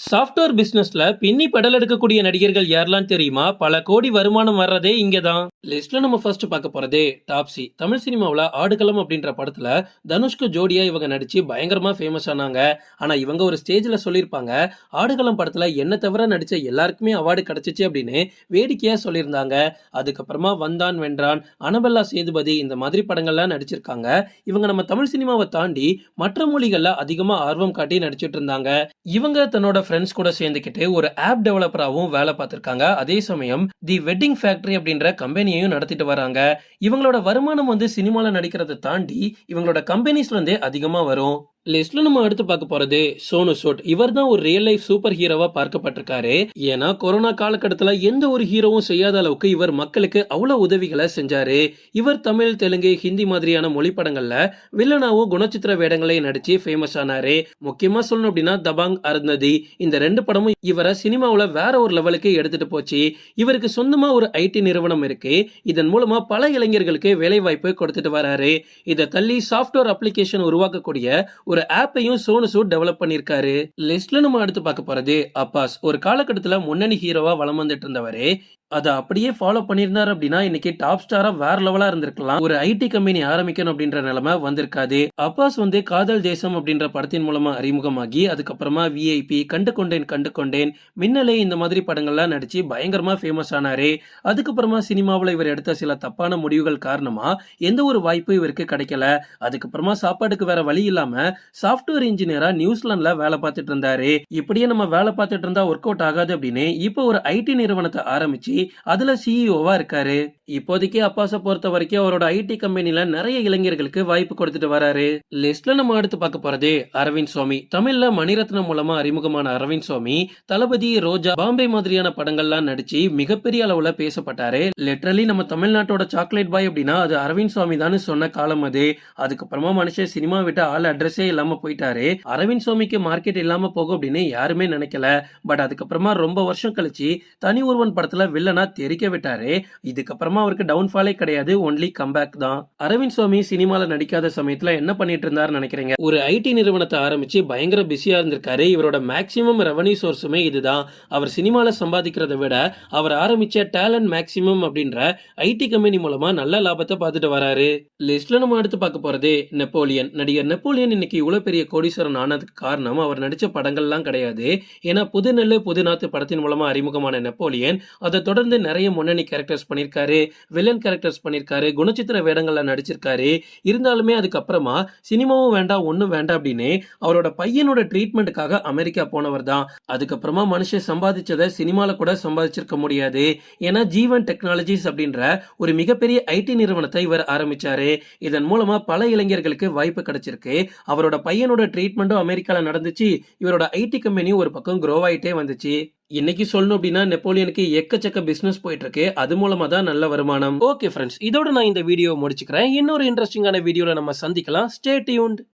Software பிஸ்னஸில் பின்னி படல் எடுக்கக்கூடிய நடிகர்கள் யாரெல்லாம் தெரியுமா? பல கோடி வருமானம் வர்றதே இங்கே தான் லிஸ்ட்ல நம்ம ஃபர்ஸ்ட் பார்க்க போறதே டாப்ஸி தமிழ் சினிமாவில் ஆடுகளம் அப்படின்ற படத்துல தனுஷ்க்கு ஜோடியா இவங்க நடிச்சு பயங்கரமா ஃபேமஸ் ஆனாங்க. ஆனா இவங்க ஒரு ஸ்டேஜ்ல சொல்லியிருப்பாங்க ஆடுகளம் படத்துல என்ன தவிர நடிச்ச எல்லாருக்குமே அவார்டு கிடைச்சிச்சு அப்படின்னு வேடிக்கையா சொல்லியிருந்தாங்க. அதுக்கப்புறமா வந்தான் வென்றான். அனபல்லா சேதுபதி இந்த மாதிரி படங்கள்லாம் நடிச்சிருக்காங்க. இவங்க நம்ம தமிழ் சினிமாவை தாண்டி மற்ற மொழிகள்ல அதிகமா ஆர்வம் காட்டி நடிச்சிட்டு இருந்தாங்க இவங்க தன்னோட ஃப்ரெண்ட்ஸ் கூட சேர்ந்துக்கிட்டு ஒரு ஆப் டெவலப்பராகவும் வேலை பார்த்திருக்காங்க. அதே சமயம் தி வெட்டிங் ஃபேக்டரி அப்படின்ற கம்பெனி கம்பெனியையும் நடத்திட்டு வராங்க. இவங்களோட வருமானம் வந்து சினிமாவில் நடிக்கிறத தாண்டி இவங்களோட கம்பெனிஸ்லேருந்தே அதிகமாக அதிகமா வரும். லிஸ்ட்ல நம்ம அடுத்து பார்க்க போறது சோனு சூட். இவர் தான் ஒரு ரியல் லைஃப் சூப்பர் ஹீரோவா பார்க்கப்பட்டிருக்காரு. ஏன்னா கொரோனா காலகட்டத்தில் எந்த ஒரு ஹீரோவும் செய்யாத அளவுக்கு இவர் மக்களுக்கு அவ்வளவு உதவிகளை செஞ்சாரு. இவர் தமிழ் தெலுங்கு ஹிந்தி மாதிரியான மொழி படங்கள்ல வில்லனாவும் குணச்சித்திர வேடங்களையும் நடிச்சு ஃபேமஸ் ஆனாரு. முக்கியமா சொல்லணும் அப்படின்னா தபாங் அருந்ததி இந்த ரெண்டு படமும் இவரை சினிமாவுல வேற ஒரு லெவலுக்கு எடுத்துட்டு போச்சு. இவருக்கு சொந்தமா ஒரு ஐடி நிறுவனம் இருக்கு. இதன் மூலமா பல இளைஞர்களுக்கு வேலை வாய்ப்பு கொடுத்துட்டு வராரு. இதை தள்ளி சாஃப்ட்வேர் அப்ளிகேஷன் உருவாக்கக்கூடிய ஒரு ஆப்பையும் சோனு சூட் டெவலப் பண்ணியிருக்காரு. லிஸ்ட்ல நம்ம அடுத்து பார்க்க போறது அப்பாஸ். ஒரு காலகட்டத்துல முன்னணி ஹீரோவா வளம் வந்துட்டு இருந்தவரு. அதை அப்படியே ஃபாலோ பண்ணியிருந்தார் அப்படின்னா இன்னைக்கு டாப் ஸ்டாரா வேற லெவலா இருந்திருக்கலாம். ஒரு ஐடி கம்பெனி ஆரம்பிக்கணும் அப்படின்ற நிலைமை வந்திருக்காது. அப்பாஸ் வந்து காதல் தேசம் அப்படின்ற படத்தின் மூலமா அறிமுகமாகி அதுக்கப்புறமா விஐபி கண்டு கொண்டேன் கண்டு கொண்டேன் மின்னலே இந்த மாதிரி படங்கள்லாம் நடிச்சு பயங்கரமா ஃபேமஸ் ஆனாரு. அதுக்கப்புறமா சினிமாவில் இவர் எடுத்த சில தப்பான முடிவுகள் காரணமா எந்த ஒரு வாய்ப்பும் இவருக்கு கிடைக்கல. அதுக்கப்புறமா சாப்பாடுக்கு வேற வழி இல்லாம சாஃப்ட்வேர் இன்ஜினியரா நியூசிலாந்துல வேலை பார்த்துட்டு இருந்தாரு. இப்படியே நம்ம வேலை பார்த்துட்டு இருந்தா ஒர்க் அவுட் ஆகாது அப்படின்னு இப்போ ஒரு ஐடி நிறுவனத்தை ஆரம்பிச்சு அதுல சிஇஓவா இருக்காரு. இப்போதைக்கு அப்பாஸை பொறுத்த வரைக்கும் அவரோட ஐடி கம்பெனில நிறைய இளைஞர்களுக்கு வாய்ப்பு கொடுத்துட்டு வராரு. லிஸ்ட்ல நம்ம அடுத்து பார்க்க போறது அரவிந்த் சுவாமி. தமிழ்ல மணிரத்னம் மூலமா அறிமுகமான அரவிந்த் சுவாமி தளபதி ரோஜா பாம்பே மாதிரியான படங்கள்லாம் நடிச்சு மிகப்பெரிய அளவுல பேசப்பட்டாரு. லிட்டரலி நம்ம தமிழ்நாட்டோட சாக்லேட் பாய் அப்படின்னா அது அரவிந்த் சுவாமி தான் சொன்ன காலம் அது. அதுக்கப்புறமா மனுஷன் சினிமா விட்டு ஆள் அட்ரஸே இல்லாம போயிட்டாரு. அரவிந்த் சுவாமிக்கு மார்க்கெட் இல்லாம போகும் அப்படின்னு யாருமே நினைக்கல. பட் அதுக்கப்புறமா ரொம்ப வருஷம் கழிச்சு தனி ஒருவன் படத்துல வில்லனா தெரிக்க விட்டாரு. இதுக்கப்புறமா அவருக்கு டவுன்ஃபாலே கிடையாது. ஒன்லி கம்பேக் தான். அரவிந்த் சுவாமி சினிமால நடிக்காத சமயத்துல என்ன பண்ணிட்டு இருந்தாரு நினைக்கிறீங்க? ஒரு ஐடி நிறுவனத்தை ஆரம்பிச்சு பயங்கர பிஸியா இருந்திருக்காரு. இவரோட மேக்சிமம் ரெவன்யூ சோர்ஸுமே இதுதான். அவர் சினிமால சம்பாதிக்கிறத விட அவர் ஆரம்பிச்ச டேலண்ட் மேக்சிமம் அப்படின்ற ஐடி கம்பெனி மூலமா நல்ல லாபத்தை பார்த்துட்டு வராரு. லிஸ்ட்ல நம்ம அடுத்து பார்க்க போறது நெப்போலியன் நடிகர் நெப்போலியன் இன்னைக்கு இவ்வளோ பெரிய கோடீஸ்வரன் ஆனதுக்கு காரணம் அவர் நடித்த படங்கள்லாம் கிடையாது. ஏன்னா புதுநெல்லு புதுநாத்து படத்தின் மூலமா அறிமுகமான நெப்போலியன். அதை தொடர்ந்து நிறைய முன்னணி கேரக்டர்ஸ் பண்ணியிருக்காரு வில்லன் கேரக்டர்ஸ் பண்ணியிருக்காரு குணச்சித்திர வேடங்களில் நடிச்சிருக்காரு. இருந்தாலுமே அதுக்கப்புறமா சினிமாவும் வேண்டாம் ஒன்றும் வேண்டாம் அப்படின்னு அவரோட பையனோட ட்ரீட்மெண்ட்டுக்காக அமெரிக்கா போனவர் தான். அதுக்கப்புறமா மனுஷன் சம்பாதிச்சதை சினிமாவில் கூட சம்பாதிச்சிருக்க முடியாது. ஏன்னா ஜீவன் டெக்னாலஜிஸ் அப்படின்ற ஒரு மிகப்பெரிய ஐடி நிறுவனத்தை இவர் ஆரம்பிச்சாரு. இதன் மூலமா பல இளைஞர்களுக்கு வாய்ப்பு கிடைச்சிருக்கு. அவரோட பையனோட ட்ரீட்மெண்ட்டும் அமெரிக்காவில் நடந்துச்சு. இவரோட ஐடி கம்பெனியும் ஒரு பக்கம் க்ரோ ஆகிட்டே வந்துச்சு. இன்னைக்கு சொல்லணும் அப்படின்னா நெப்போலியனுக்கு எக்கச்சக்க பிசினஸ் போயிட்டு இருக்கு அது மூலமா தான் நல்ல வருமானம். ஓகே ஃப்ரெண்ட்ஸ் இதோட நான் இந்த வீடியோ முடிச்சுக்கிறேன். இன்னொரு இன்ட்ரெஸ்டிங்கான வீடியோல நம்ம சந்திக்கலாம். Stay tuned